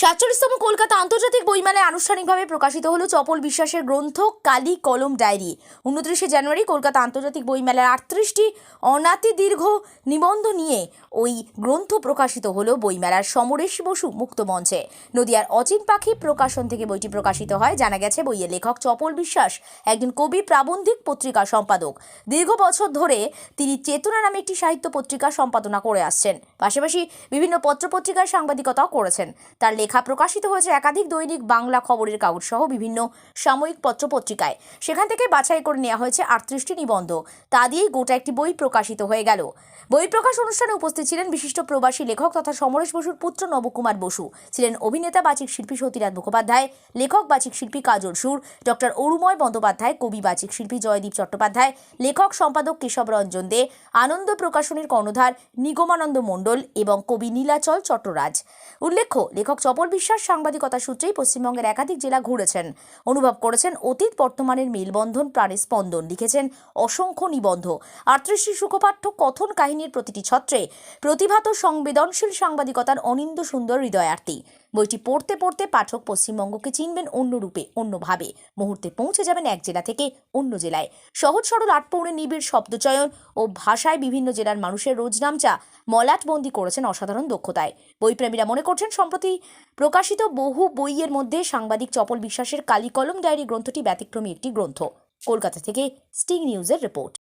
সাতচল্লিশতম কলকাতা আন্তর্জাতিক বইমেলায় আনুষ্ঠানিকভাবে প্রকাশিত হলো চপল বিশ্বাসের গ্রন্থ কালি কলম ডায়েরি। উনত্রিশে জানুয়ারি কলকাতা আন্তর্জাতিক বইমেলার আটত্রিশটি অনাতি দীর্ঘ নিবন্ধ নিয়ে ওই গ্রন্থ প্রকাশিত হলো বইমেলার সমরেশ বসু মুক্ত মঞ্চে। নদিয়ার অচিন পাখি প্রকাশন থেকে বইটি প্রকাশিত হয়, জানা গেছে বইয়ের লেখক চপল বিশ্বাস, একজন কবি প্রাবন্ধিক পত্রিকা সম্পাদক। দীর্ঘ বছর ধরে তিনি চেতনা নামে একটি সাহিত্য পত্রিকা সম্পাদনা করে আসছেন। পাশাপাশি বিভিন্ন পত্রপত্রিকায় সাংবাদিকতাও করেছেন। তার লেখা প্রকাশিত হয়েছে একাধিক দৈনিক বাংলা খবরের কাগজ সহ বিভিন্ন সাময়িক পত্রপত্রিকায় সেখান থেকে বাছাই করে নেওয়া হয়েছে আটত্রিশটি নিবন্ধ। তা দিয়েই গোটা একটি বই প্রকাশিত হয়ে গেল। বই প্রকাশ অনুষ্ঠানে উপস্থিত ছিলেন বিশিষ্ট প্রবাসী লেখক তথা সমরেশ বসুর পুত্র নবকুমার বসু, ছিলেন অভিনেতা বাচিক শিল্পী সতীরাজ মুখোপাধ্যায়, লেখক বাচিক শিল্পী কাজল সুর, ডক্টর অরুময় বন্দ্যোপাধ্যায়, কবি বাচিক শিল্পী জয়দীপ চট্টোপাধ্যায়, লেখক সম্পাদক কেশব রঞ্জন দে, আনন্দ প্রকাশনের কর্ণধার নিগমানন্দ মণ্ডল এবং কবি নীলাচল চট্টরাজ। উল্লেখ্য, লেখক চপল বিশ্বাস সাংবাদিকতা সূত্রেই পশ্চিমবঙ্গের একাধিক জেলা ঘুরেছেন। অনুভব করেছেন অতীত বর্তমানের মেলবন্ধন প্রাণে স্পন্দন। লিখেছেন, অসংখ্য নিবন্ধ। আটত্রিশটি সুখপাঠ্য কথন কাহিনীর প্রতিটি ছত্রে প্রতিভাত সংবেদনশীল সাংবাদিকতার অনিন্দ সুন্দর হৃদয়ার্থী বইটি পড়তে পড়তে পাঠক পশ্চিমবঙ্গকে চিনবেন অন্য রূপে অন্যভাবে। মুহূর্তে পৌঁছে যাবেন এক জেলা থেকে অন্য জেলায়। সহজ সরল আটপৌরে নিবিড় শব্দচয়ন ও ভাষায় বিভিন্ন জেলার মানুষের রোজনামচা মলাটবন্দি করেছেন অসাধারণ দক্ষতায়। বইপ্রেমীরা মনে করছেন, সম্প্রতি প্রকাশিত বহু বইয়ের মধ্যে সাংবাদিক চপল বিশ্বাসের কালি কলম ডায়েরি গ্রন্থটি ব্যতিক্রমী একটি গ্রন্থ। কলকাতা থেকে স্টিং নিউজের রিপোর্ট।